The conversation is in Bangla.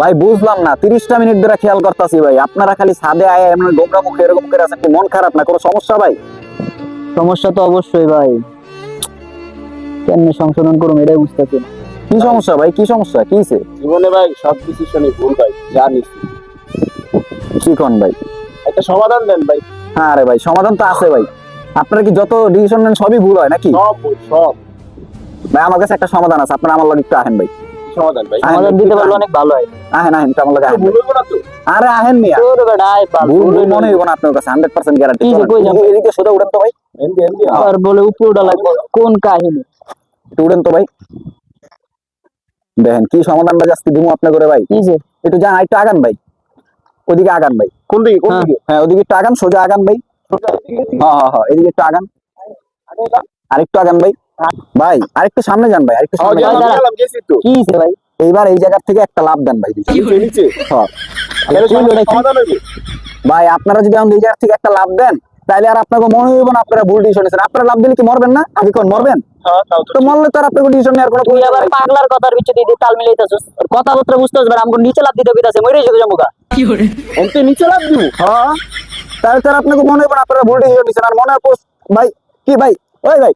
ভাই বুঝলাম না তিরিশটা মিনিট ধরে খেয়াল করতেছি ভাই। আপনারা খালি ছাদে আয় এমন গোমরা মুখে এরকম করে আছেন কি মন খারাপ না? কোনো সমস্যা ভাই? সমস্যা তো অবশ্যই ভাই। কেমনে সংশোধন করুন এটাই বুঝতেছি না। কি সমস্যা ভাই কি সমস্যা? কি হইছে? জীবনে ভাই সব ডিসিশনে ভুল ভাই জানিস কি কোন ভাই? একটা সমাধান দেন ভাই। হ্যাঁ রে ভাই সমাধান তো আছে ভাই। আপনারা কি যত ডিসিশন নেন সবই ভুল হয় নাকি? সব ভুল সব। ভাই আমার কাছে একটা সমাধান আছে আপনারা আমার লগে একটু আহেন ভাই। সমাধান ভাই। সমাধান দিতে পারলে অনেক ভালো হয়। আহেন আহেন একটু আমার আহেন। ভুল না তো। আরে আহেন মিয়া। তোর বেটা আয় বাল। ভুল ভুল মনে হইব না আপনার কাছে হান্ড্রেড পার্সেন্ট গ্যারান্টি কি কই যাব? এদিকে সোজা উড়েন তো ভাই। এমডি এমডি আর বলে উপরে উঠা লাগবে। কোন কাহিনী? একটু উড়েন তো ভাই। দেখেন কি সমাধানটা আজকে দিমু আপনি করে ভাই। কি যে? একটু যান একটু আগান ভাই। ওদিকে আগান ভাই। কোন দিকে কোন হ্যাঁ। দিকে? হ্যাঁ ওদিকে একটু আগান সোজা আগান ভাই। হ্যাঁ হ্যাঁ হ্যাঁ এদিকে একটু আগান। আরেকটু আগান ভাই। ভাই আরেকটু সামনে যান ভাই আরেকটু সামনে যান। গেলাম গেছি তো কি ভাই? এইবার এই জায়গা থেকে একটা লাভ দেন ভাই। হ্যাঁ। কি কি? ভাই আপনারা যদি এখন এই জায়গা থেকে একটা লাভ দেন তাহলে আর আপনাকে মনে হইব না আপনারা ভুল ডিসিশন নিয়েছেন। আপনারা লাভ দিলে কি মরবেন না? আগে কোন মরবেন? হ্যাঁ তাও তো তো মরলে তো আর আপনাকে ডিসিশন নেওয়ার কোনো আবার নাই। পাগলার কথার ভিতরে দিয়ে তাল মিলাইতেছস। কথাবার্তা বুঝতেছ ভাই আমাকে নিচে লাভ দিতে কইতাছে মরে যাবে জামুকা এমতে নিচে লাভ দিব? হ্যাঁ। তাহলে তো আর আপনাকে মনে হইব না আপনারা ভুল ডিসিশন নিয়েছেন। আর মনে হয় পোস্ট- ভাই কি ভাই? ওই ভাই